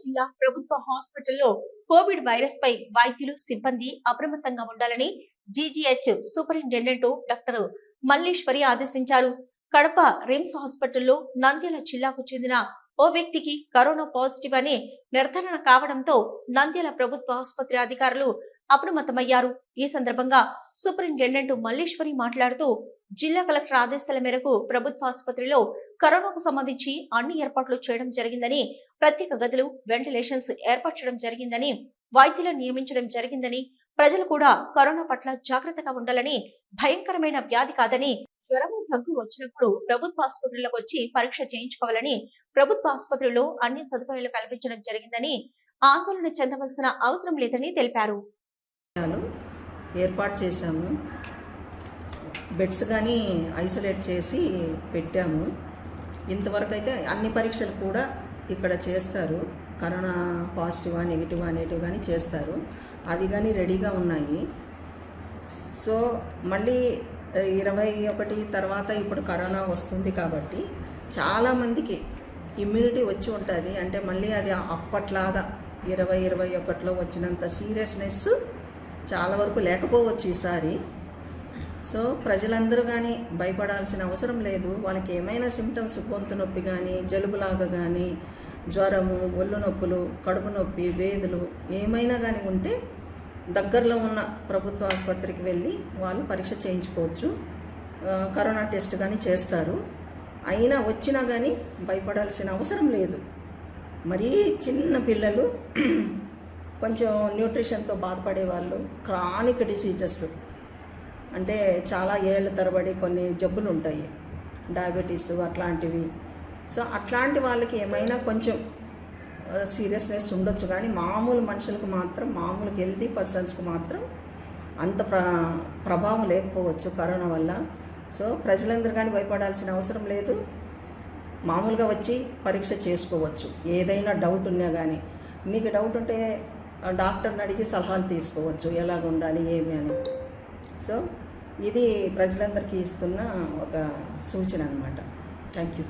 జిల్లా ప్రభుత్వ హాస్పిటల్లో కోవిడ్ వైరస్ పై వైద్యులు సిబ్బంది అప్రమత్తంగా ఉండాలని జీజీహెచ్ సూపరింటెండెంట్ డాక్టర్ మల్లీశ్వరి ఆదేశించారు. కడప రిమ్స్ హాస్పిటల్లో నంద్యాల జిల్లాకు చెందిన ఓ వ్యక్తికి కరోనా పాజిటివ్ అని నిర్ధారణ కావడంతో నంద్యాల ప్రభుత్వ ఆసుపత్రి అధికారులు అప్రమత్తమయ్యారు. ఈ సందర్భంగా సూపరింటెండెంట్ మల్లీశ్వరి మాట్లాడుతూ జిల్లా కలెక్టర్ ఆదేశాల మేరకు ప్రభుత్వ ఆసుపత్రిలో కరోనాకు సంబంధించి అన్ని ఏర్పాట్లు చేయడం జరిగిందని ప్రత్యేక గదులు వెంటిలేషన్స్ ఏర్పరచడం జరిగిందని వైద్యులను నియమించడం జరిగిందని ప్రజలు కూడా కరోనా పట్ల జాగ్రత్తగా ఉండాలని భయంకరమైన వ్యాధి కాదని జ్వరము దగ్గు వచ్చినప్పుడు ప్రభుత్వ ఆసుపత్రులకు వచ్చి పరీక్ష చేయించుకోవాలని ప్రభుత్వ ఆసుపత్రిలో అన్ని సదుపాయాలు కల్పించడం జరిగిందని ఆందోళన చెందవలసిన అవసరం లేదని తెలిపారు. ఏర్పాటు చేశాము. బెడ్స్ కానీ ఐసోలేట్ చేసి పెట్టాము. ఇంతవరకు అయితే అన్ని పరీక్షలు కూడా ఇక్కడ చేస్తారు. కరోనా పాజిటివా నెగిటివా అనేటివి కానీ చేస్తారు. అవి కానీ రెడీగా ఉన్నాయి. సో మళ్ళీ ఇరవై ఒకటి తర్వాత ఇప్పుడు కరోనా వస్తుంది కాబట్టి చాలామందికి ఇమ్యూనిటీ వచ్చి ఉంటుంది. అంటే మళ్ళీ అది అప్పట్లాగా ఇరవై ఇరవై ఒకటిలో వచ్చినంత సీరియస్నెస్ చాలా వరకు లేకపోవచ్చు ఈసారి. సో ప్రజలందరూ కానీ భయపడాల్సిన అవసరం లేదు. వాళ్ళకి ఏమైనా సిమ్టమ్స్ గొంతు నొప్పి కానీ జలుబులాగా కానీ జ్వరము ఒళ్ళు నొప్పులు కడుపు నొప్పి వేదులు ఏమైనా కానీ ఉంటే దగ్గరలో ఉన్న ప్రభుత్వ ఆసుపత్రికి వెళ్ళి వాళ్ళు పరీక్ష చేయించుకోవచ్చు. కరోనా టెస్ట్ కానీ చేస్తారు. అయినా వచ్చినా కానీ భయపడాల్సిన అవసరం లేదు. మరీ చిన్న పిల్లలు కొంచెం న్యూట్రిషన్తో బాధపడే వాళ్ళు క్రానిక్ డిసీజెస్. అంటే చాలా ఏళ్ళ తరబడి కొన్ని జబ్బులు ఉంటాయి డయాబెటీస్ అట్లాంటివి. సో అట్లాంటి వాళ్ళకి ఏమైనా కొంచెం సీరియస్నెస్ ఉండొచ్చు కానీ మామూలు మనుషులకు మాత్రం మామూలు హెల్తీ పర్సన్స్కి మాత్రం అంత ప్ర ప్రభావం లేకపోవచ్చు కరోనా వల్ల. సో ప్రజలందరూ కానీ భయపడాల్సిన అవసరం లేదు. మామూలుగా వచ్చి పరీక్ష చేసుకోవచ్చు. ఏదైనా డౌట్ ఉన్నా కానీ. మీకు డౌట్ ఉంటే డాక్టర్ని అడిగి సలహాలు తీసుకోవచ్చు. ఎలాగ ఉండాలి ఏమి అని. సో ఇది ప్రజలందరికీ ఇస్తున్న ఒక సూచన అనమాట థ్యాంక్ యూ